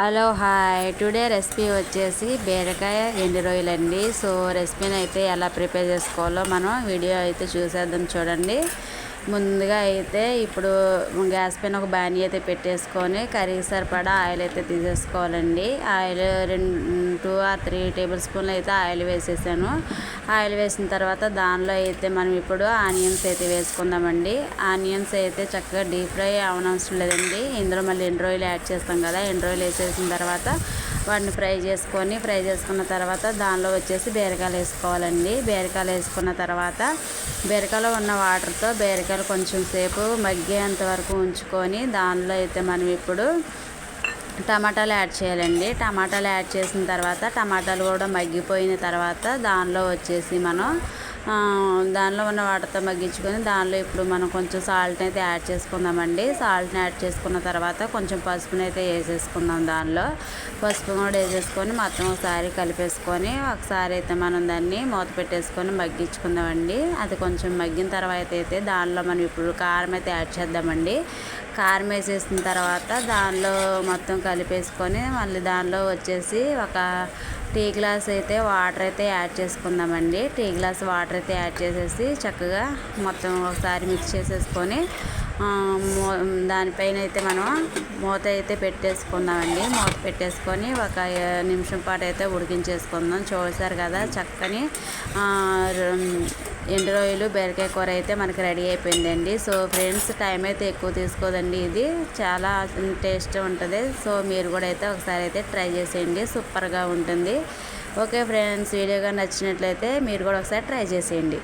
Hello hi. Today recipe వచ్చేసి బీరకాయ ఎండు రొయ్యలండి. సో రెసిపీని అయితే ఎలా ప్రిపేర్ చేసుకోవాలో మనం వీడియో అయితే చూసేద్దాం చూడండి. ముందుగా అయితే ఇప్పుడు గ్యాస్ పైన ఒక బాణీ అయితే పెట్టేసుకొని కర్రీకి సరిపడా ఆయిల్ అయితే తీసేసుకోవాలండి. ఆయిల్ రెండు టూ ఆర్ త్రీ టేబుల్ స్పూన్లు అయితే ఆయిల్ వేసేసాను. ఆయిల్ వేసిన తర్వాత దానిలో అయితే మనం ఇప్పుడు ఆనియన్స్ అయితే వేసుకుందామండి. ఆనియన్స్ అయితే చక్కగా డీప్ ఫ్రై అవనవసరం లేదండి. ఇందులో మళ్ళీ ఎండ్రోయిల్ యాడ్ చేస్తాం కదా ఎండ్రోయిల్ వేసేసిన తర్వాత వాటిని ఫ్రై చేసుకొని ఫ్రై చేసుకున్న తర్వాత దానిలో వచ్చేసి బీరకాయలు వేసుకోవాలండి. బీరకాయలు వేసుకున్న తర్వాత బీరకాయలో ఉన్న వాటర్తో బీరకాయలు కొంచెం సేపు మగ్గేంత వరకు ఉంచుకొని దానిలో అయితే మనం ఇప్పుడు టమాటాలు యాడ్ చేయాలండి. టమాటాలు యాడ్ చేసిన తర్వాత టమాటాలు కూడా మగ్గిపోయిన తర్వాత దానిలో వచ్చేసి మనం దానిలో ఉన్న వాటర్తో మగ్గించుకొని దానిలో ఇప్పుడు మనం కొంచెం సాల్ట్ అయితే యాడ్ చేసుకుందామండి. సాల్ట్ని యాడ్ చేసుకున్న తర్వాత కొంచెం పసుపుని అయితే వేసేసుకుందాం దానిలో. పసుపు కూడా వేసేసుకొని మొత్తం ఒకసారి కలిపేసుకొని ఒకసారి అయితే మనం దాన్ని మూత పెట్టేసుకొని మగ్గించుకుందామండి. అది కొంచెం మగ్గిన తర్వాత అయితే దానిలో మనం ఇప్పుడు కారం అయితే యాడ్ చేద్దామండి. కారం వేసేసిన తర్వాత దానిలో మొత్తం కలిపేసుకొని మళ్ళీ దానిలో వచ్చేసి ఒక టీ గ్లాస్ అయితే వాటర్ అయితే యాడ్ చేసుకుందామండి. టీ గ్లాస్ వాటర్ అయితే యాడ్ చేసేసి చక్కగా మొత్తం ఒకసారి మిక్స్ చేసేసుకొని దానిపైన అయితే మనం మూత అయితే పెట్టేసుకుందామండి. మూత పెట్టేసుకొని ఒక నిమిషం పాటు అయితే ఉడికించేసుకుందాం. చూసారు కదా చక్కని ఎండు రొయ్యలు బీరకాయ కూర అయితే మనకి రెడీ అయిపోయిందండి. సో ఫ్రెండ్స్ టైం అయితే ఎక్కువ తీసుకోదండి ఇది. చాలా టేస్ట్ ఉంటుంది. సో మీరు కూడా అయితే ఒకసారి అయితే ట్రై చేసేయండి. సూపర్గా ఉంటుంది. ఓకే ఫ్రెండ్స్ వీడియోగా నచ్చినట్లయితే మీరు కూడా ఒకసారి ట్రై చేసేయండి.